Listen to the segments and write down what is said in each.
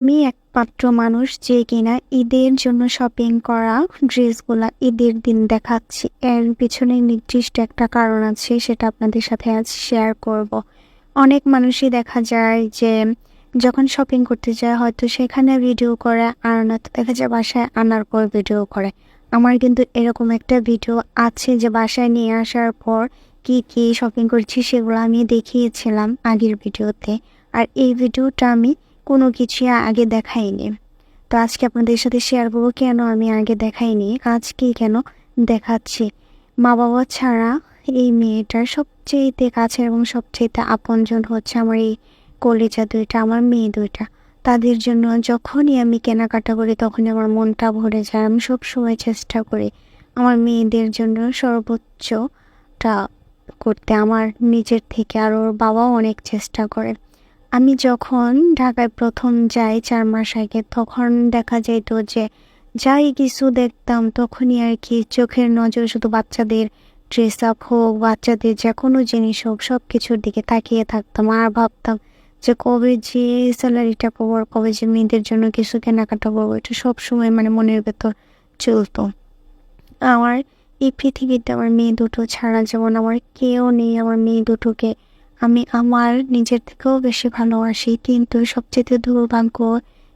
আমি একমাত্র মানুষ যে কিনা ঈদের জন্য শপিং করা ড্রেসগুলা ঈদের দিন দেখাচ্ছি। এর পিছনে নির্দিষ্ট একটা কারণ আছে, সেটা আপনাদের সাথে আজ শেয়ার করব। অনেক মানুষই দেখা যায় যে যখন শপিং করতে যায়, হয়তো সেখানে ভিডিও করে, আর নয়তো দেখা যায় বাসায় আনার পর ভিডিও করে। আমার কিন্তু এরকম একটা ভিডিও আছে যে বাসায় নিয়ে আসার পর কি কি শপিং করছি, সেগুলো আমি দেখিয়েছিলাম আগের ভিডিওতে আর এই ভিডিওটা আমি কোনো কিছু আগে দেখাইনি। তো আজকে আপনাদের সাথে শেয়ার করব কেন আমি আগে দেখাইনি, আজকে কেন দেখাচ্ছি। মা বাবা ছাড়া এই মেয়েটার সবচেয়েতে কাছের এবং সবচেয়েতে আপনজন হচ্ছে আমার এই কলেজা দুইটা, আমার মেয়ে দুইটা। তাদের জন্য যখনই আমি কেনাকাটা করি, তখনই আমার মনটা ভরে যায়। আমি সবসময় চেষ্টা করি আমার মেয়েদের জন্য সর্বোচ্চটা করতে। আমার নিজের থেকে আর ওর বাবাও অনেক চেষ্টা করে। আমি যখন ঢাকায় প্রথম যাই চার মাস আগে, তখন দেখা যেত যে যাই কিছু দেখতাম, তখনই আর কি চোখের নজর শুধু বাচ্চাদের ড্রেস আপ হোক, বাচ্চাদের যে কোনো জিনিস হোক সব কিছুর দিকে তাকিয়ে থাকতাম আর ভাবতাম যে কবে যে স্যালারিটা পাবো আর কবে যে মেয়েদের জন্য কিছু কেনাকাটা করব, এটা সবসময় মানে মনের ভেতর চলতো। আমার এই পৃথিবীতে আমার মেয়ে দুটো ছাড়া যেমন আমার কেউ নেই, আমার মেয়ে দুটোকে আমি আমার নিজের থেকেও বেশি ভালোবাসি, কিন্তু সবচেয়ে দুর্ভাগ্য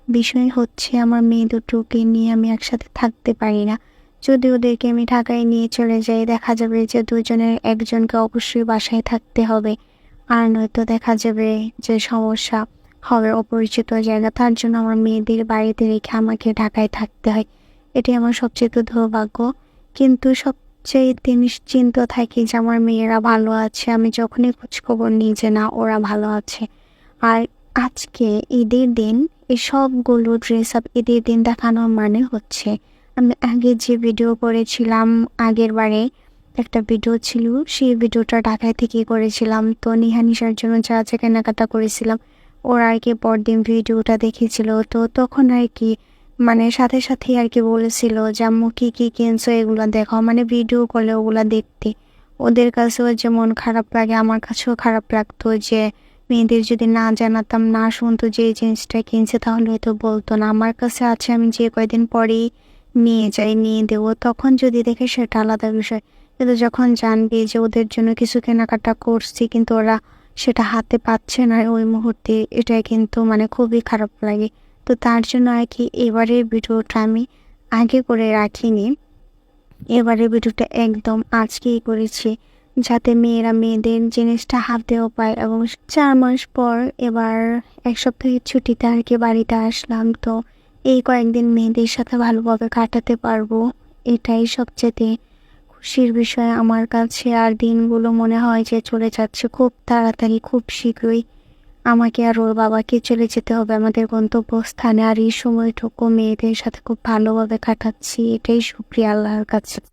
বিষয় হচ্ছে আমার মেয়ে দুটোকে নিয়ে আমি একসাথে থাকতে পারি না। যদি ওদেরকে আমি ঢাকায় নিয়ে চলে যাই, দেখা যাবে যে দুজনের একজনকে অবশ্যই বাসায় থাকতে হবে। আর নয়তো দেখা যাবে যে সমস্যা হবে অপরিচিত জায়গা, তার জন্য আমার মেয়েদের বাড়িতে রেখে আমাকে ঢাকায় থাকতে হয়। এটি আমার সবচেয়ে দুর্ভাগ্য। কিন্তু সব সবচেয়ে নিশ্চিন্ত থাকি যে আমার মেয়েরা ভালো আছে। আমি যখনই খোঁজখবর নিই যে না, ওরা ভালো আছে। আর আজকে ঈদের দিন এই সবগুলো ড্রেস আপ ঈদের দিন দেখানোর মানে হচ্ছে, আমি আগে যে ভিডিও করেছিলাম, আগের বারে একটা ভিডিও ছিল, সেই ভিডিওটা ঢাকায় থেকে করেছিলাম। তো নিহানিসার জন্য যা যা কেনাকাটা করেছিলাম, ওরা আর কি পরদিন ভিডিওটা দেখেছিল। তো তখন আর কি মানে সাথে সাথে আর কি বলেছিল যে, আম্মু, কী কী কিনছো এগুলো দেখো মানে ভিডিও কলে ওগুলো দেখতে। ওদের কাছেও যে মন খারাপ লাগে, আমার কাছেও খারাপ লাগতো যে, মেয়েদের যদি না জানাতাম, না শুনতো যে এই জিনিসটা কিনছে, তাহলে হয়তো বলতো না। আমার কাছে আছে, আমি যে কয়দিন পরেই নিয়ে যাই, নিয়ে দেবো। তখন যদি দেখে সেটা আলাদা বিষয়। কিন্তু যখন জানবি যে ওদের জন্য কিছু কেনাকাটা করছি, কিন্তু ওরা সেটা হাতে পাচ্ছে না, ওই মুহূর্তে এটাই কিন্তু মানে খুবই খারাপ লাগে। তো তার জন্য আর কি এবারের ভিডিওটা আমি আগে করে রাখিনি। এবারের ভিডিওটা একদম আজকেই করেছি, যাতে মেয়েরা মেয়েদের জিনিসটা হাতেও পায় এবং চার মাস পর এবার এক সপ্তাহের ছুটিতে আর কি বাড়িতে আসলাম। তো এই কয়েকদিন মেয়েদের সাথে ভালোভাবে কাটাতে পারব, এটাই সবচেয়ে খুশির বিষয় আমার কাছে। আর দিনগুলো মনে হয় যে চলে যাচ্ছে খুব তাড়াতাড়ি, খুব শীঘ্রই। আমাকে আর ওর বাবাকে চলে যেতে হবে। আমাদের গন্তব্যস্থানে আর এই সময়টুকু মেয়েদের সাথে খুব ভালোভাবে কাটাচ্ছি। এটাই সুপ্রিয়া আল্লাহর কাছে।